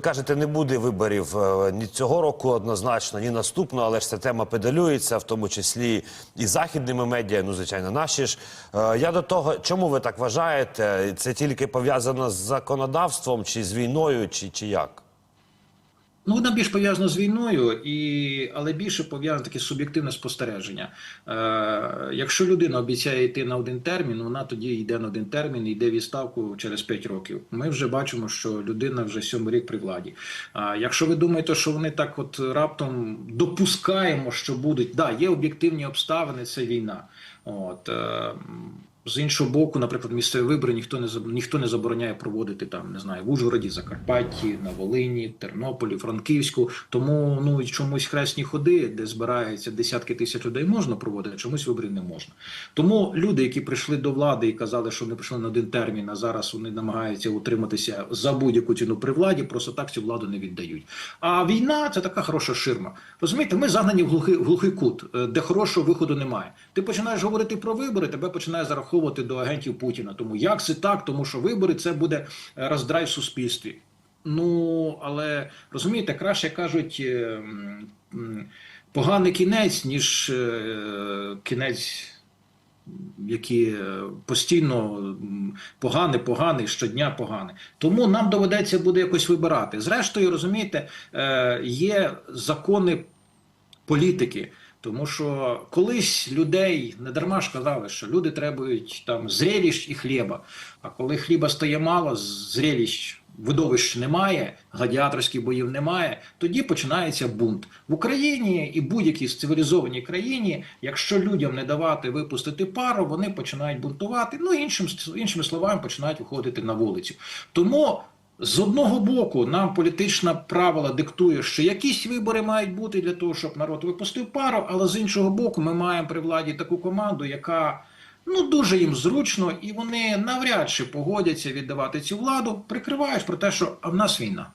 Кажете, не буде виборів е, ні цього року однозначно, ні наступного, але ж ця тема педалюється, в тому числі і західними медіа, ну звичайно, наші ж. Е, Я до того, чому ви так вважаєте? Це тільки пов'язано з законодавством, чи з війною, чи, чи як? Ну, вона більш пов'язана з війною, і... але більше пов'язане таке суб'єктивне спостереження. Е, якщо людина обіцяє йти на один термін, вона тоді йде на один термін і йде відставку через 5 років. Ми вже бачимо, що людина вже сьомий рік при владі. А якщо ви думаєте, що вони так от раптом допускаємо, що будуть, да, є об'єктивні обставини, це війна. От, е, з іншого боку, наприклад, місцеві вибори ніхто не ніхто не забороняє проводити там, не знаю, в Ужгороді, Закарпатті, на Волині, Тернополі, Франківську. Тому ну чомусь хресні ходи, де збираються десятки тисяч людей, можна проводити, чомусь виборів не можна. Тому люди, які прийшли до влади і казали, що вони прийшли на один термін, а зараз вони намагаються утриматися за будь-яку ціну при владі, просто так цю владу не віддають. А війна це така хороша ширма. Розумієте, ми загнані в глухий, в глухий кут, е, де хорошого виходу немає. Ти починаєш говорити про вибори, тебе починає зараховувати до агентів Путіна. Тому як це так? Тому що вибори це буде е, роздрай в суспільстві. Ну але розумієте, краще кажуть. е, Поганий кінець, ніж е, кінець які е, постійно поганий, поганий, щодня поганий. Тому нам доведеться буде якось вибирати. Зрештою, розумієте, є закони політики. Тому що колись людей не дарма ж казали, що люди требують там зрелищ і хліба. А коли хліба стає мало, зрелищ видовищ немає, гладіаторських боїв немає, тоді починається бунт в Україні і будь-якій цивілізованій країні. Якщо людям не давати випустити пару, вони починають бунтувати. Ну іншим іншими словами починають виходити на вулицю. Тому. З одного боку, нам політична правила диктує, що якісь вибори мають бути для того, щоб народ випустив пару, але з іншого боку, ми маємо при владі таку команду, яка ну дуже їм зручно, і вони навряд чи погодяться віддавати цю владу, прикривають про те, що а в нас війна.